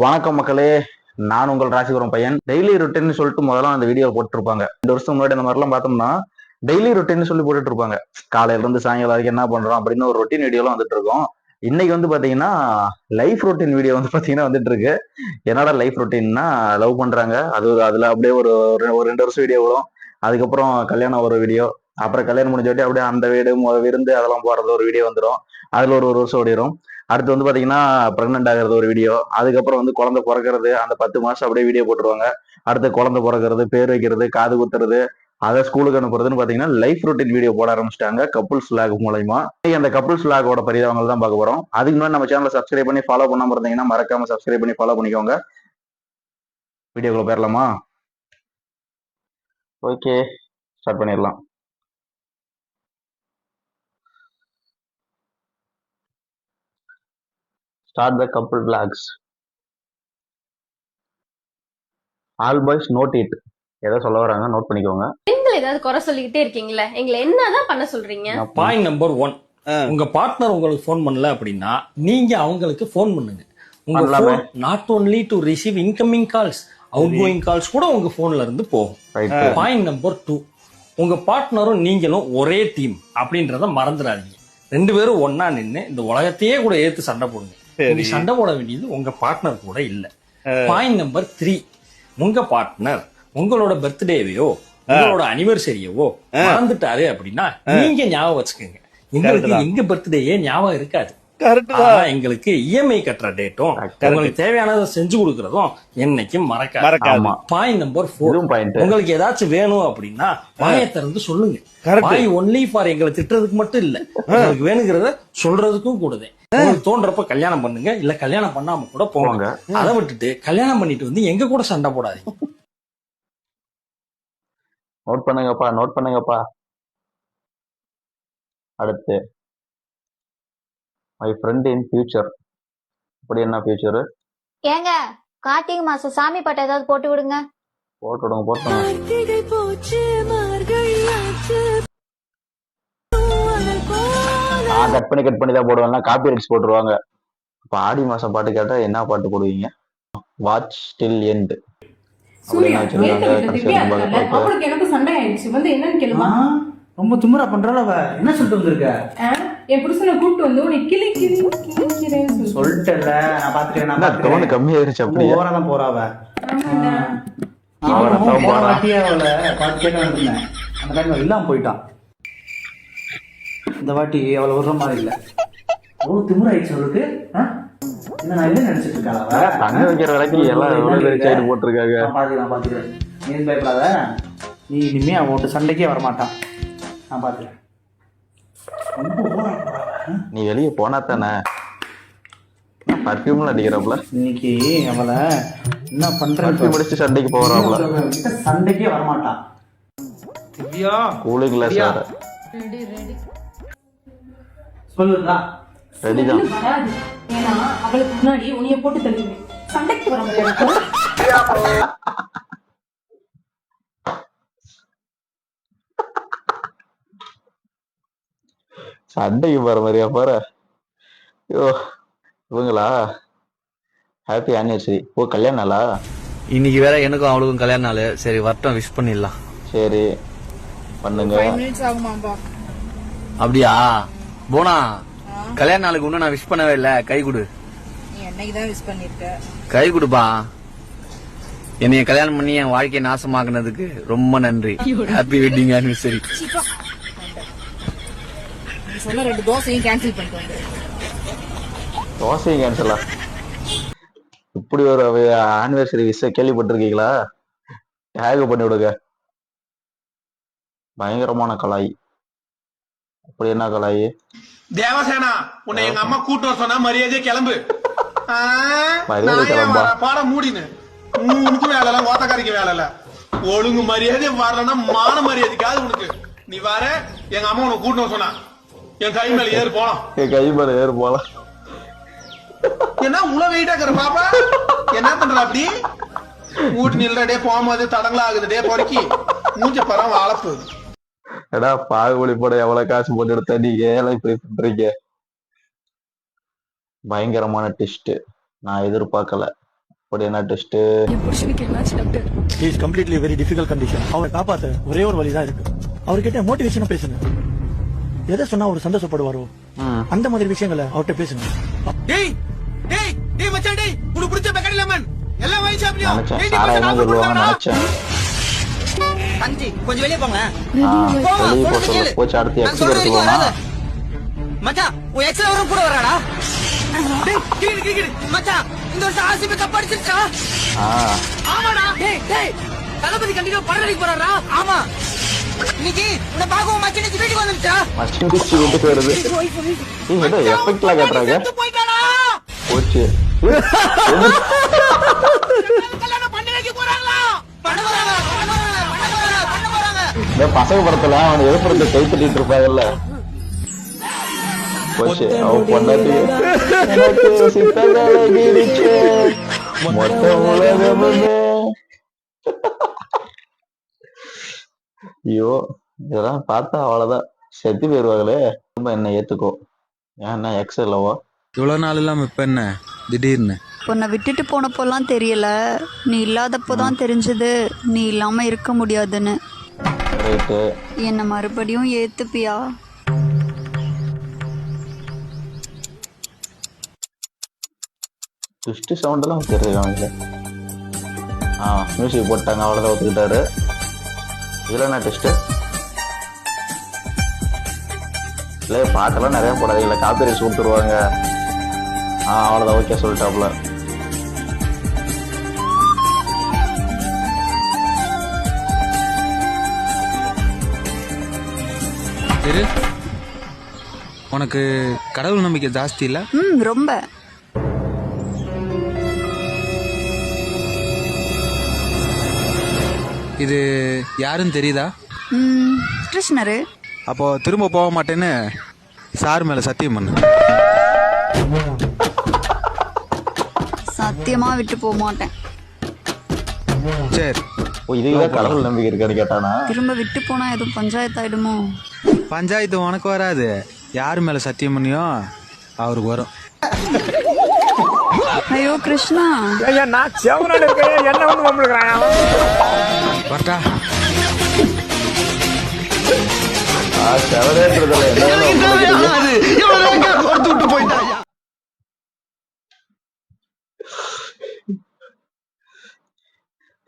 வணக்கம் மக்களே. நான் உங்கள் ராசிபுரம் பையன். டெய்லி ருட்டீன் சொல்லிட்டு முதல்ல அந்த வீடியோ போட்டிருப்பாங்க. ரெண்டு வருஷம் முன்னாடி அந்த மாதிரிலாம் பார்த்தோம்னா டெய்லி ருட்டீன் சொல்லி போட்டுட்டு இருப்பாங்க காலையில இருந்து சாயங்காலம் வரைக்கும் என்ன பண்றோம் அப்படின்னு ஒரு ரொட்டீன் வீடியோலாம் வந்துட்டு இருக்கோம். இன்னைக்கு வந்து பாத்தீங்கன்னா லைஃப் ரொட்டீன் வீடியோ வந்து பாத்தீங்கன்னா வந்துட்டு இருக்கு. என்னடா லைஃப் ரொட்டீன்னா லவ் பண்றாங்க. அது அதுல அப்படியே ஒரு ஒரு- ரெண்டு வருஷம் வீடியோ வரும். அதுக்கப்புறம் கல்யாணம் ஒரு வீடியோ அப்புறம் கல்யாணம் முடிஞ்சோட்டி அப்படியே அந்த வீடு விருந்து அதெல்லாம் போறது ஒரு வீடியோ வந்துடும் அதுல ஒரு ஒரு வருஷம் ஓடிடும் அடுத்து வந்து பார்த்தீங்கன்னா ப்ரெக்னென்ட் ஆகிறது ஒரு வீடியோ அதுக்கப்புறம் வந்து குழந்தை பிறக்கிறது அந்த பத்து மாதம் அப்படியே வீடியோ போட்டுருவாங்க. அடுத்து குழந்தை பிறக்கிறது பேர் வைக்கிறது காது குத்துறது அதை ஸ்கூலுக்கு அனுப்புறதுன்னு பார்த்தீங்கன்னா லைஃப் ரொட்டீன் வீடியோ போட ஆரம்பிச்சிட்டாங்க கப்புள்ஸ் லாக் மூலயமா அந்த கப்புள்ஸ் லாகோட பரிதாபங்கள் தான் பார்க்க போறோம். அதுக்கு முன்னாடி நம்ம சேனலை சப்ஸ்கிரைப் பண்ணி ஃபாலோ பண்ணாமல் இருந்தீங்கன்னா மறக்காம சப்ஸ்கிரைப் பண்ணி ஃபாலோ பண்ணிக்கோங்க. வீடியோக்குள்ள போயிடலாமா ஓகே ஸ்டார்ட் பண்ணிடலாம். Start the couple blocks all boys note it ஏதோ சொல்ல வராங்க நோட் பண்ணிக்கோங்க. பெண்கள் ஏதாவது குறை சொல்லிக்கிட்டே இருக்கீங்களே எங்களை என்னதான் பண்ண சொல்றீங்க? பாயிண்ட் நம்பர் ஒன் உங்க பார்ட்னர் உங்களுக்கு ஃபோன் பண்ணல அப்படின்னா நீங்க அவங்களுக்கு ஃபோன் பண்ணுங்க. உங்க. Phone not only to receive incoming calls outgoing calls கூட உங்க போன்ல இருந்து போகும். பாயிண்ட் நம்பர் டூ உங்க பார்ட்னரும் நீங்களும் ஒரே டீம் அப்படின்றத மறந்துடாதீங்க. ரெண்டு பேரும் ஒண்ணா நின்னு இந்த உலகத்தையே கூட ஏத்து சண்டை போடுங்க. நீங்க சண்டை போட வேண்டியது உங்க பார்ட்னர் கூட இல்ல. பாயிண்ட் நம்பர் த்ரீ உங்க பார்ட்னர் உங்களோட பர்த்டேவையோ உங்களோட அனிவர்சரியவோ மறந்துட்டாரு அப்படின்னா நீங்க ஞாபகம் வச்சுக்கோங்க. எங்களுக்கு எங்க பர்த்டேயே ஞாபகம் இருக்காது. எங்களுக்கு இஎம்ஐ கட்டுற டேட்டும். உங்களுக்கு தேவையானதை செஞ்சு கொடுக்கறதும் என்னைக்கும் மறக்காது. பாயிண்ட் நம்பர் பாயிண்ட் உங்களுக்கு ஏதாச்சும் வேணும் அப்படின்னா வாயை திறந்து சொல்லுங்க. வாய் ஒன்லி ஃபார் எங்களை திட்டுறதுக்கு மட்டும் இல்ல. உங்களுக்கு வேணுங்கிறத சொல்றதுக்கும் கூடதே உங்களுக்கு தோன்றப்ப கல்யாணம் பண்ணுங்க இல்ல கல்யாணம் பண்ணாம கூட போவாங்க போங்க. அதை விட்டுட்டு கல்யாணம் பண்ணிட்டு வந்து எங்க கூட சண்டை போடாதீங்க. நோட் பண்ணுங்கப்பா நோட் பண்ணுங்கப்பா. அடுத்து. மை ஃப்ரெண்ட் இன் ஃபியூச்சர் அப்படி என்ன ஃபியூச்சர் ஏங்க கார்த்திகை மாசம் சாமி பாட்டு ஏதாவது போட்டு விடுங்க. போட்டு விடுங்க போட்டு நான் கட் பண்ணி கட் பண்ணி தான் போடுவேன் காப்பி ரைட்ஸ் போட்டுருவாங்க. இப்போ ஆடி மாசம் பாட்டு கேட்டா என்ன பாட்டு போடுவீங்க? வாட்ச் ஸ்டில் எண்ட் ரொம்ப பண்றாள் அவ. என்ன சொல்லிட்டு வந்திருக்க? என் புருஷனை கூப்பிட்டு வந்து கிளி கிளி சொல்லிட்டல நான் நான் கம்மியாயிருச்சு அப்படியே. ஓவரா தான் போறா அவ. அவளை. அந்த இல்லாம போயிட்டான். இந்த வாட்டி அவளை விடுற மாதிரி இல்ல. அவ்வளவு திமிராயிடுச்சு அவளுக்கு. ஆ? என்ன நான் என்ன நினைச்சிட்டு இருக்கா அவ தங்க வைக்கிற வரைக்கும் எல்லாம் எவ்வளவு பேர் சைடு போட்டிருக்காங்க? நான் பாத்துக்கிறேன் பாத்துக்கிறேன். நீ பயப்படாத. நீ இனிமே சண்டைக்கே வரமாட்டான். நான். நீ வெளியே போனா தானே? பர்ஃபியூம்ல அடிக்கிறப்பல? இன்னைக்கு அவளை என்ன பண்றேன் அடிச்சு சண்டைக்கு போறாப்ல சண்டைக்கே வரமாட்டான். திவ்யா. Cooling glass? வேற. சொல்லுதா வராது. ஏன்னா அவளுக்கு முன்னாடி உன்னைய போட்டு தள்ளுவேன் சண்டைக்கு வர முடியாது சண்டைக்கு போற மாதிரியா பாரு ஐயோ இவங்களா? ஹாப்பி ஆனிவர்சரி ஓ கல்யாண நாளா? இன்னைக்கு வேற எனக்கும் அவளுக்கும் கல்யாண நாள். சரி வரட்டும் விஷ் பண்ணிடலாம். சரி பண்ணுங்க. அப்படியா? போனா கல்யாண நாளுக்கு இன்னும் நான் விஷ் பண்ணவே இல்ல. கை கொடு. கை கொடுப்பா. என்னைய கல்யாணம் பண்ணி என் வாழ்க்கையை நாசமாக்குனதுக்கு ரொம்ப நன்றி. ஹாப்பி வெட்டிங் ஆனிவர்சரி சொன்ன ரெண்டு தோசையும் கேன்சல் பண்ணிட்டு வந்து. தோசையும் கேன்சலா இப்படி ஒரு ஆனிவர்சரி விஷ கேள்விப்பட்டிருக்கீங்களா? டேக் பண்ணி விடுங்க. பயங்கரமான கலாய். அப்படி என்ன கலாய்? தேவசேனா உன்னை எங்க அம்மா கூட்டு வர சொன்னா மரியாதையா கிளம்பு? பாடம் மூடினு. உனக்கு வேலை இல்ல ஓத்தக்காரிக்கு வேலை இல்ல ஒழுங்கு மரியாதை வரலன்னா மான மரியாதைக்காது உனக்கு. நீ வர எங்க அம்மா உனக்கு கூட்டு வர சொன்னா. என் கை மேல ஏறு போலாம். என் கை மேல ஏறு போலாம். என்ன உள்ள வெயிட்டா இருக்கிற பாப்பா? என்ன பண்ற அப்படி? ஊட்டு நில்ற டே போகும்போது தடங்களா ஆகுது டே பொறுக்கி. மூஞ்ச பரம் வாழப்போகுது எடா பாகுபலி போட எவ்வளவு காசு போட்டு எடுத்த நீங்க ஏன் இப்படி பண்றீங்க? பயங்கரமான டிஸ்ட் நான் எதிர்பார்க்கல. அப்படி என்ன test is completely very difficult condition அவரை காப்பாத்த ஒரே ஒரு வழி தான் இருக்கு. அவர்கிட்ட மோட்டிவேஷனா பேசுங்க. எதை சொன்னா அவர் சந்தோஷப்படுவாரோ? அந்த மாதிரி விஷயங்களை அவர்கிட்ட பேசுங்க. டேய் டேய் டேய் மச்சான் டேய் உனக்கு பிடிச்ச பெக்கடி லெமன். எல்லாம் வாங்கி சாப்பிடுறியா? நினைச்சேன். தஞ்சி கொஞ்சம் வெளியே போங்க ஆ, வெளியே போக சொல்ல போச்சு அடுத்து எக்ஸ் எடுத்துக்கோமா மச்சான் உன் எக்ஸ்ல வரும் கூட வராடா? மச்சான் இந்த வருஷம் ஆர்சிபி கப் அடிச்சிருச்சா? ஆ. ஆமாடா. டேய் டேய் தளபதி கண்டிப்பா படம் அடிக்க போறாரா? ஆமா. இன்னைக்கு உன்னை வீட்டுக்கு வந்துருச்சா? வீட்டுக்கு வருது. ஏதோ எஃபெக்ட்லாம் காட்டுறாங்க? போயிட்டாடா போச்சு. கல்யாணம் பண்ணி வைக்க போறாங்களா? பண்ண போறாங்க இந்த பசங்க படத்துல அவன் எழுப்புறத கை தட்டிட்டு இருப்பாங்கல்ல. போச்சு. பொண்டாட்டி. மொத்த ஐயோ இதெல்லாம் பார்த்தா அவ்வளவுதான். செத்து போயிருவாங்களே. திரும்ப என்ன ஏத்துக்கோ. ஏன்னா எக்ஸ் இல்லவோ? இவ்வளவு நாள் இல்லாம இப்ப என்ன? திடீர்னு. உன்னை விட்டுட்டு போனப்போலாம் தெரியல. நீ இல்லாதப்போ தான் தெரிஞ்சது. நீ இல்லாம இருக்க முடியாதுன்னு. ரைட்டு என்னை மறுபடியும் ஏத்துப்பியா? ட்விஸ்ட் சவுண்ட் எல்லாம் தெரியுது அவனுக்கு ஆ மியூசிக் போட்டாங்க அவ்வளோதான் ஒத்துக்கிட்டாரு. இதில் என்ன ட்விஸ்ட்டு இல்லை பாட்டெல்லாம் நிறைய போடாதீங்களா காப்பி கொடுத்துருவாங்க. ஆ அவ்வளோதான் ஓகே சொல்லிட்டாப்புல. இரு. உனக்கு கடவுள் நம்பிக்கை ஜாஸ்தி இல்ல? ம் ரொம்ப. இது யாருன்னு தெரியுதா? ம் கிருஷ்ணரு. அப்போ திரும்ப போக மாட்டேன்னு சார் மேல சத்தியம் பண்ணு. சத்தியமா விட்டு போக மாட்டேன். சரி. ஓ இதுதான் கடவுள் நம்பிக்கை இருக்கான்னு கேட்டானா? திரும்ப விட்டு போனா எதுவும் பஞ்சாயத்து ஆயிடுமோ பஞ்சாயத்து உனக்கு வராது. யார் மேல சத்தியம் பண்ணியோ அவருக்கு வரும். ஐயோ கிருஷ்ணா. வரட்டா ஆ செவரேன்றதுல என்ன வேணும் உங்களுக்கு?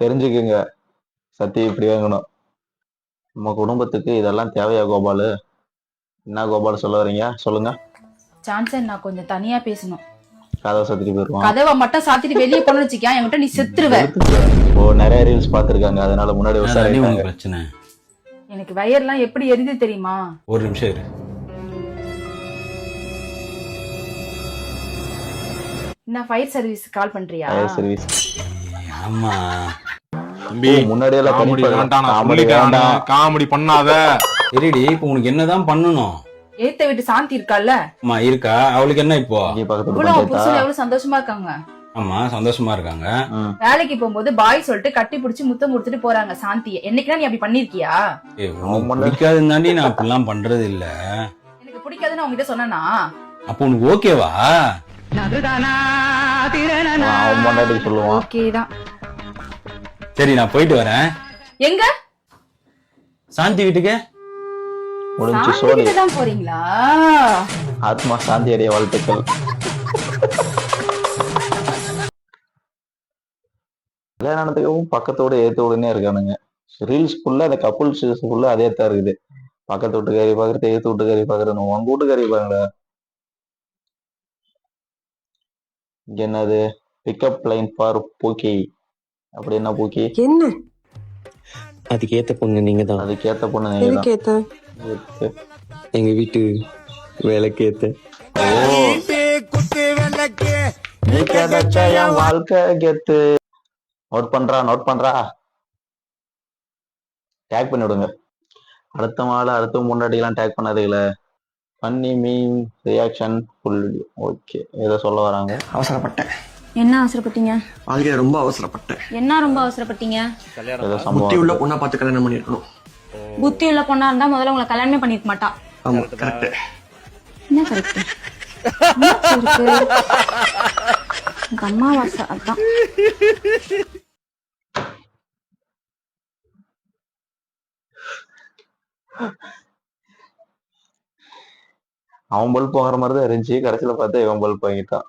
தெரிஞ்சுக்குங்க. சத்தி இப்படி வாங்கணும். நம்ம குடும்பத்துக்கு இதெல்லாம் தேவையா கோபாலு? என்ன கோபால் சொல்ல வர்றீங்க? சொல்லுங்க. சான்சன் நான் கொஞ்சம் தனியா பேசணும். கதவை சத்திட்டு போயிருவான். கதவை மட்டும் சாத்திட்டு வெளியே போன வச்சுக்கேன் என்கிட்ட நீ செத்துருவ. ஓ நிறைய ரீல்ஸ் பார்த்திருக்காங்க அதனால முன்னாடி விசாரிப்பாங்க பிரச்சனை. எனக்கு வயர்லாம் எப்படி எரியுது தெரியுமா? ஒரு நிமிஷம் இரு. நான் ஃபயர் சர்வீஸ் கால் பண்றியா? சர்வீஸ் ஆமா. காமெடி. வேண்டாம் காமெடி வேண்டாம். காமெடி பண்ணாத. இருடி இப்போ உனக்கு என்னதான் பண்ணணும்? ஏத்த வீட்டு சாந்தி இருக்கால்ல? அம்மா இருக்கா? அவளுக்கு என்ன இப்போ? எவ்வளவு சந்தோஷமா இருக்காங்க. ஆமா சந்தோஷமா இருக்காங்க. வேலைக்கு போகும்போது பாய் சொல்லிட்டு கட்டி பிடிச்சி முத்தம் கொடுத்துட்டு போறாங்க சாந்திய. என்னைக்குனா நீ அப்படி பண்ணிருக்கியா? பிடிக்காதுன்னு தாண்டி நான் அப்படிலாம் பண்றது இல்ல எனக்கு பிடிக்காதுன்னு அவங்க கிட்ட சொன்னா அப்போ உனக்கு ஓகேவா? பொண்டாட்டி சொல்லுவான். ஓகே தான் சரி நான் போயிட்டு வரேன். எங்க? சாந்தி வீட்டுக்கு? முடிஞ்சு கிட்ட தான் போறீங்களா? ஆத்மா சாந்தி அடைய வாழ்த்துக்கள். கல்யாணத்துக்கும் பக்கத்தோட ஏத்து உடனே இருக்கானுங்க. ரீல்ஸ் ஃபுல்லா அந்த கப்புள்ஸ் ஃபுல்லா அதே தான் இருக்குது. பக்கத்து வீட்டுக்காரி பாக்குறது ஏத்து வீட்டுக்காரி பாக்குறது உங்க வீட்டுக்காரி பாருங்களா. என்னது? பிக்கப் லைன் ஃபார் பூக்கி அப்படி என்ன பூக்கி? என்ன? அதுக்கு ஏத்த பொண்ணு நீங்க தான் அதுக்கேத்த பொண்ணு நீங்க தான். ஏத்த ஏத்து. எங்க வீட்டு வேலைக்கு ஏத்த வாழ்க்கை கெத்து. நோட் பண்றா நோட் பண்றா. டேக் பண்ணி விடுங்க அடுத்த மாலை அடுத்த முன்னாடிலாம் டேக் பண்ணாதீங்கள. பண்ணி மீன் ரியாக்ஷன் ஃபுல் ஓகே ஏதோ சொல்ல வராங்க? அவசரப்பட்டேன். என்ன அவசரப்பட்டீங்க? வாழ்க்கையில ரொம்ப அவசரப்பட்டேன். என்ன ரொம்ப அவசரப்பட்டீங்க? ஏதோ சம்பவம் பொண்ணா பார்த்து கல்யாணம் பண்ணிருக்கணும் புத்தி உள்ள பொண்ணா இருந்தா முதல்ல உங்களை கல்யாணமே பண்ணிருக்க மாட்டா. ஆமா கரெக்ட் என்ன கரெக்ட்? எனக்கு அம்மாவாசை அதான். அவன் பல்ப் வாங்குற மாதிரி தான் இருந்துச்சு. கடைசியில பார்த்தா இவன் பல்ப் வாங்கிட்டான்.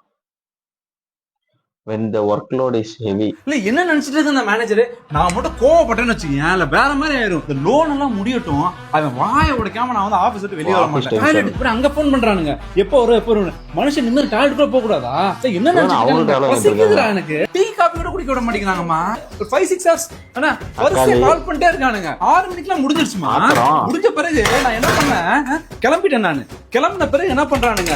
When the workload is heavy. இல்ல என்ன நினைச்சிட்டு இருக்க அந்த மேனேஜர் நான் மட்டும் கோவப்பட்டேன்னு வச்சுக்கேன் இல்ல வேற மாதிரி ஆயிரும். இந்த லோன் எல்லாம் முடியட்டும். அவன் வாயை உடைக்காம நான் வந்து ஆபீஸ் விட்டு வெளியே வர மாட்டேன். டாய்லெட் போய் அங்க போன் பண்றானுங்க. எப்போ வரும் எப்போ வரும் மனுஷன் நிம்மதி டாய்லெட் கூட போக கூடாதா? சரி, என்ன நினைச்சிட்டு எனக்கு. டீ காபி கூட குடிக்க விட மாட்டேங்கிறாங்கம்மா. ஒரு ஃபைவ் சிக்ஸ் ஹவர்ஸ் அண்ணா வரிசையா. கால் பண்ணிட்டே இருக்கானுங்க. ஆறு மணிக்கெல்லாம் முடிஞ்சிருச்சுமா? அப்புறம்? முடிஞ்ச பிறகு நான் என்ன பண்ணேன்? கிளம்பிட்டேன் நானு. கிளம்பின பிறகு என்ன பண்றானுங்க?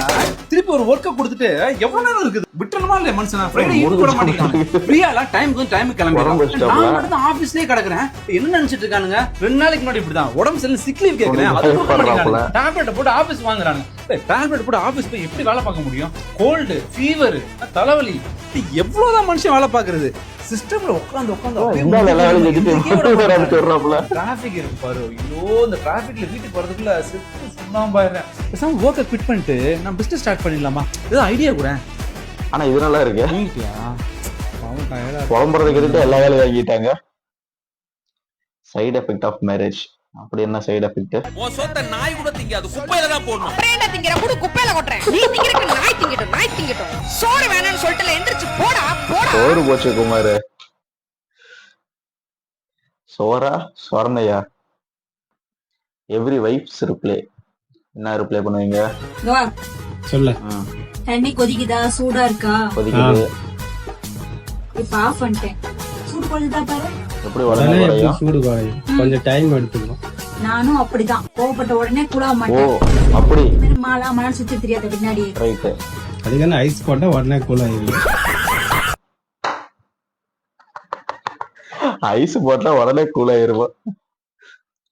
திருப்பி ஒரு ஒர்க்கை கொடுத்துட்டு எவ்வளவு நேரம் இருக்குது? விட்டணுமா இல்லையா மனுஷன்? ஃப்ரைடே ஈவினிங் விட மாட்டேங்கிறாங்க ஃப்ரீயா எல்லாம் டைமுக்கு டைம் உடம்பு கிளம்பிடுறோம் வச்சுட்டாப்புல. நான் மட்டும் ஆபீஸ்லயே கிடக்குறேன். என்ன நினைச்சிட்டு இருக்கானுங்க? ரெண்டு நாளைக்கு முன்னாடி இப்படிதான். உடம்பு சரியில்லை சிக் லீவ் அது கொடுக்க. மாட்டேங்கிறாங்க டேப்லெட் போட்டு ஆபீஸ் வாங்குறாங்க டேப்லெட் போட்டு ஆபீஸ் போய் எப்படி வேலை பார்க்க முடியும்? கோல்டு ஃபீவர் தலைவலி. எவ்வளவுதான் மனுஷன் வேலை பார்க்கறது? சிஸ்டம்ல உட்காந்து உட்காந்து டிராபிக் இருக்கு பாரு. ஐயோ இந்த டிராபிக்ல வீட்டுக்கு போறதுக்குள்ள செத்து சுண்ணாம்பாயிடுறேன் பேசாம ஒர்க்கை குவிட் பண்ணிட்டு நான் பிசினஸ் ஸ்டார்ட் பண்ணிடலாமா? ஏதோ ஐடியா கூட. ஆனா இது நல்லா இருக்கு. நீட்டியா பாவம் டயர்டா எல்லா வேலையும் வாங்கிட்டாங்க. சைடு எஃபெக்ட் ஆஃப் மேரேஜ் அப்படி என்ன சைடு எஃபெக்ட் உன் சொத்தை நாய் கூட திங்காது. குப்பையில தான் போடணும். அப்புறம் என்ன திங்கிற? கூட குப்பையில கொட்டுறேன். நீ திங்கிறக்கு நாய் திங்கட்டும் நாய் திங்கட்டும். சோறு வேணும்னு சொல்லிட்டு எந்திரிச்சு போடா போடா. சோறு போச்சு குமார். சோரா சொர்ணையா எவ்ரி வைஃப்ஸ் ரிப்ளே என்ன ரிப்ளை பண்ணுவீங்க? சொல்ல. ம், தண்ணி கொதிக்குதா? சூடா இருக்கா? கொதிக்குது. இப்ப ஆஃப் பண்ணிட்டேன். சூடு கொதிதா பாரு? எப்படி உடனே குறையும் சூடு குறையும்? கொஞ்சம் டைம் எடுத்துக்கணும். நானும் அப்படிதான். கோவப்பட்ட உடனே குழாவ ஓ மாட்டேன் அப்படி மாலா மழை சுத்தி தெரியாத பின்னாடி. ரைட்டு அதுக்கான ஐஸ் போட்டா உடனே கூல் ஆயிடும் ஐஸ் போட்டா உடனே கூல் ஆயிருவோம்.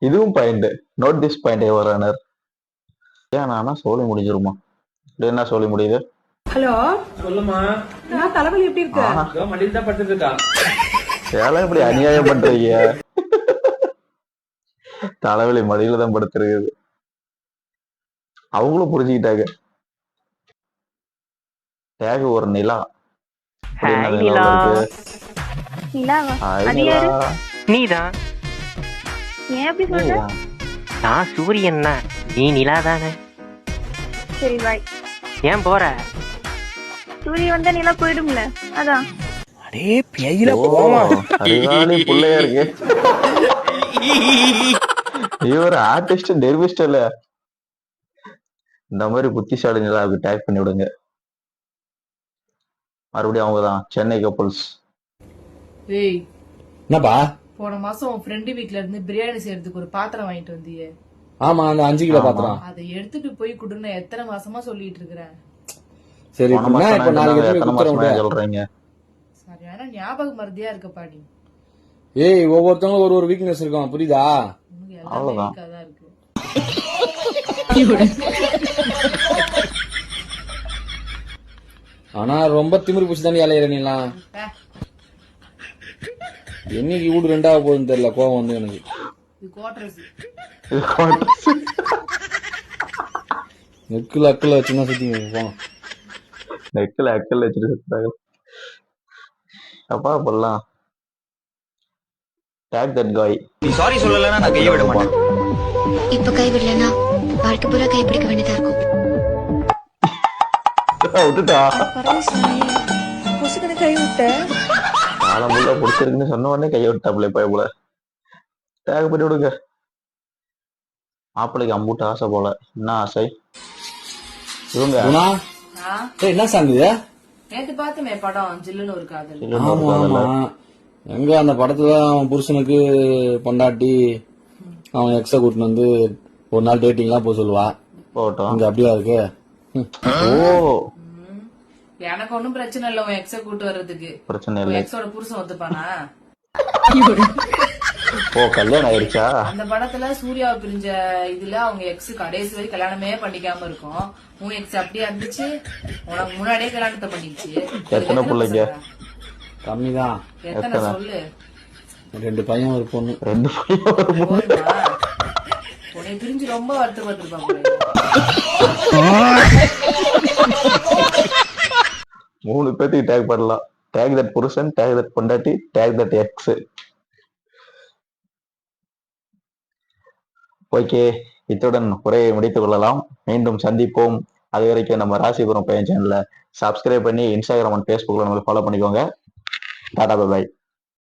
இதுவும் பாயிண்ட் நோட் திஸ் பாயிண்ட் வரானர் ஏன் நானா சோலி முடிஞ்சிருமா? இப்படி என்ன சோலி முடியுது? ஹலோ? சொல்லுமா. நான் தலைவலி எப்படி இருக்கு? மடியில் தான் படுத்துட்டு இருக்கா ஏழை இப்படி அநியாயம் பண்றீங்க. தலைவலி மடியில தான் படுத்திருக்குது. அவங்களும் புரிஞ்சுக்கிட்டாங்க. டேக் ஒரு நிலா. நீதான் நான் சூரியன் நீ நிலா தானே சரி பாய் ஏன் போற? சூரிய வந்தா நிலா போயிடும்ல அதான். அடே பெயில ஓ, அறிவாளி புள்ளையா இருக்கு. இவர் ஆர்டிஸ்ட் டெர்விஸ்ட் இல்ல. இந்த மாதிரி புத்திசாலி நிலாவுக்கு டேக் பண்ணி விடுங்க. மறுபடியும் அவங்க தான் சென்னை கப்பல்ஸ் ஏய் என்னப்பா? போன மாசம் உன் ஃப்ரெண்டு வீட்ல இருந்து பிரியாணி செய்யறதுக்கு ஒரு பாத்திரம் வாங்கிட்டு வந்தியே. ஆமா அந்த அஞ்சு கிலோ. பாத்திரம். அதை எடுத்துட்டு போய் குடுன்னு எத்தனை மாசமா சொல்லிட்டு இருக்கிறேன் சரி மாசம் இப்ப நான் நாளைக்கு எத்தனை எத்தனை மாசமா சொல்றீங்க? சரியான ஞாபக மருதியா இருக்க பாடி. ஏய் ஒவ்வொருத்தவங்களும் ஒரு ஒரு வீக்னஸ் இருக்கும் புரியுதா? அவ்வளவுதான். ஆனா ரொம்ப திமிரு பூச்சி தானே அலையிற நீலாம் என்னைக்கு வீடு ரெண்டாவது போகுதுன்னு தெரியல கோவம் வந்து எனக்கு. நெக்குல அக்குல வச்சுன்னா சுத்தி போங்க நெக்கில் அக்கல் வச்சுட்டு சுத்துறாங்க. அப்பா போடலாம். டேக் தட் காய் நீ சாரி சொல்லலைன்னா நான் கையை விட மாட்டேன். இப்ப கைவிடலன்னா வாழ்க்கை பூரா கைப்பிடிக்க வேண்டியதா இருக்கும். விட்டுட்டா? பொசுக்குன்னு கை விட்ட. காலம் முள்ள பிடிச்சிருக்குன்னு சொன்ன உடனே கையை விட்டாப்புல போய் போல. டேக் பண்ணி விடுங்க. மாப்பிள்ளைக்கு அம்பூட்டு ஆசை போல. என்ன ஆசை? இவங்க என்ன சாங் இது? நேத்து பார்த்தமே படம் ஜில்லுன்னு ஒரு காதல். எங்க அந்த படத்துல அவன் புருஷனுக்கு பொண்டாட்டி அவன் எக்ஸ கூட்டின்னு வந்து ஒரு நாள் டேட்டிங்லாம் போக சொல்லுவா. போகட்டும். இங்க அப்படியா இருக்கு. ஓ. எனக்கு ஒண்ணும் பிரச்சனை இல்ல உன் எக்ஸ கூட்டு வர்றதுக்கு. பிரச்சனை இல்லை. எக்ஸோட புருஷன் ஒத்துப்பானா? ஓ கல்யாணம் ஆயிடுச்சா அந்த படத்துல சூர்யாவை பிரிஞ்ச இதுல அவங்க எக்ஸ் கடைசி வரை கல்யாணமே பண்ணிக்காம இருக்கும். உன் எக்ஸ் அப்படியே இருந்துச்சு. உனக்கு முன்னாடியே கல்யாணத்தை பண்ணிடுச்சு. எத்தனை பிள்ளைங்க? கம்மிதான் எத்தனை எத்தனை? சொல்லு? ரெண்டு பையன் ஒரு பொண்ணு. ரெண்டு பையன் ஒரு பொண்ணு. உன்னை பிரிஞ்சு ரொம்ப வருத்தப்பட்டிருப்பாங்க மூணு பேத்துக்கு டேக் பண்ணலாம் டேக் தட் புருஷன் டேக் தட் பொண்டாட்டி டேக் தட் எக்ஸ் ஓகே இத்துடன் உரையை முடித்துக் கொள்ளலாம். மீண்டும் சந்திப்போம். அது வரைக்கும் நம்ம ராசிபுரம் பையன் சேனலை சப்ஸ்கிரைப் பண்ணி இன்ஸ்டாகிராம் அண்ட் ஃபேஸ்புக்கில் நம்மளை ஃபாலோ பண்ணிக்கோங்க. டாடா பாய்